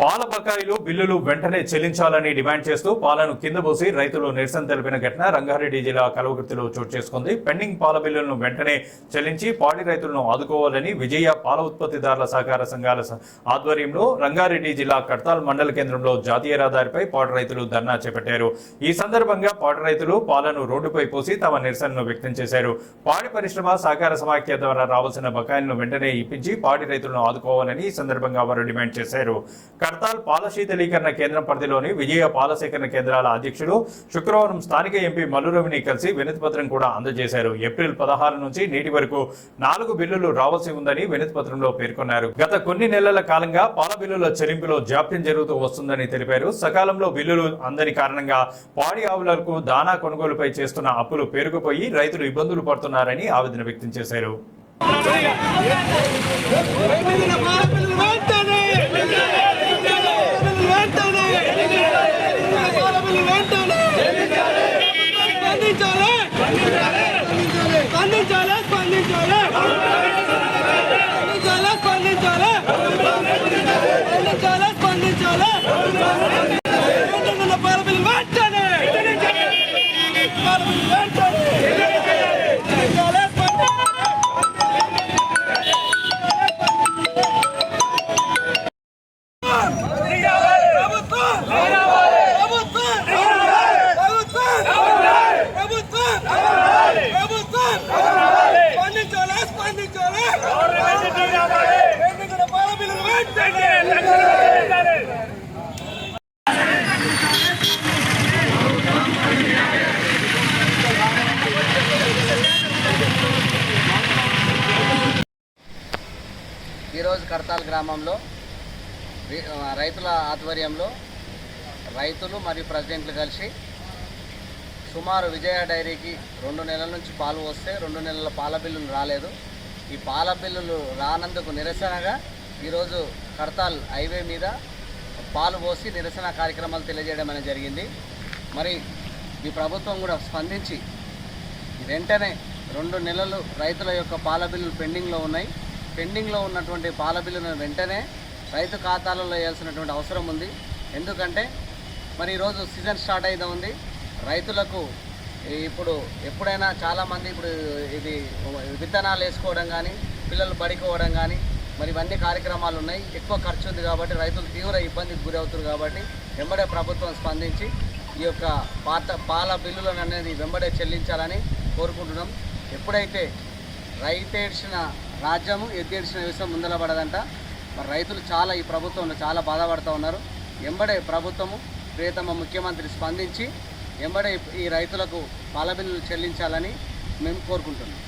పాల బకాయిలు బిల్లులు వెంటనే చెల్లించాలని డిమాండ్ చేస్తూ పాలను కింద పోసి రైతులు నిరసన తెలిపిన ఘటన రంగారెడ్డి జిల్లా కలవకుర్తిలో చోటు చేసుకుంది. పెండింగ్ పాల బిల్లులను వెంటనే చెల్లించి పాడి రైతులను ఆదుకోవాలని విజయ పాల ఉత్పత్తిదారుల సహకార సంఘాల ఆధ్వర్యంలో రంగారెడ్డి జిల్లా కడ్తాల్ మండల కేంద్రంలో జాతీయ రహదారిపై పాడి రైతులు ధర్నా చేపట్టారు. ఈ సందర్భంగా పాడి రైతులు పాలను రోడ్డుపై పోసి తమ నిరసనను వ్యక్తం చేశారు. పాడి పరిశ్రమ సహకార సమాఖ్య ద్వారా రావాల్సిన బకాయిలను వెంటనే ఇప్పించి పాడి రైతులను ఆదుకోవాలని ఈ సందర్భంగా వారు డిమాండ్ చేశారు. కడతాల్ పాల శీతలీకరణ కేంద్రం పరిధిలోని విజయ పాల సేకరణ కేంద్రాల అధ్యక్షుడు శుక్రవారం స్థానిక ఎంపీ మల్లురవిని కలిసి వినతి పత్రం కూడా అందజేశారు ఏప్రిల్ పదహారు నుంచి నేటి వరకు నాలుగు బిల్లులు రావాల్సి ఉందని వినతి పత్రంలో పేర్కొన్నారు గత కొన్ని నెలల కాలంగా పాల బిల్లుల చెల్లింపులో జాప్యం జరుగుతూ వస్తుందని తెలిపారు సకాలంలో బిల్లులు అందని కారణంగా పాడి ఆవులకు దానా కొనుగోలుపై చేస్తున్న అప్పులు పేరుకుపోయి రైతులు ఇబ్బందులు పడుతున్నారని ఆవేదన వ్యక్తం చేశారు ఈరోజు కర్తాల్ గ్రామంలో రైతుల ఆధ్వర్యంలో రైతులు మరియు ప్రెసిడెంట్లు కలిసి సుమారు విజయ డైరీకి రెండు నెలల నుంచి పాలు వస్తే రెండు నెలల పాల బిల్లులు రాలేదు. ఈ పాల బిల్లులు రానందుకు నిరసనగా ఈరోజు కర్తాల్ హైవే మీద పాలు పోసి నిరసన కార్యక్రమాలు తెలియజేయడం అనేది జరిగింది. మరి ఈ ప్రభుత్వం కూడా స్పందించి వెంటనే రెండు నెలలు రైతుల యొక్క పాల బిల్లులు పెండింగ్లో ఉన్నాయి. పెండింగ్లో ఉన్నటువంటి పాల బిల్లును వెంటనే రైతు ఖాతాలలో వేయాల్సినటువంటి అవసరం ఉంది. ఎందుకంటే మరి ఈరోజు సీజన్ స్టార్ట్ అయితే ఉంది. రైతులకు ఇప్పుడు ఎప్పుడైనా చాలామంది ఇప్పుడు ఇది విత్తనాలు వేసుకోవడం కానీ పిల్లలు పడుకోవడం కానీ మరి ఇవన్నీ కార్యక్రమాలు ఉన్నాయి. ఎక్కువ ఖర్చు ఉంది కాబట్టి రైతులు తీవ్ర ఇబ్బందికి గురవుతారు కాబట్టి వెంబడే ప్రభుత్వం స్పందించి ఈ యొక్క పాత పాల బిల్లులను అనేది వెంబడే చెల్లించాలని కోరుకుంటున్నాం. ఎప్పుడైతే రైతేడ్చిన రాజ్యము ఎద్దేడ్చిన విషయం ముందలబడదంట మరి రైతులు చాలా ఈ ప్రభుత్వంలో చాలా బాధపడుతూ ఉన్నారు. ఎంబడే ప్రభుత్వము ప్రియతమ ముఖ్యమంత్రి స్పందించి ఎంబడే ఈ రైతులకు పాల బిల్లులు చెల్లించాలని మేము కోరుకుంటున్నాం.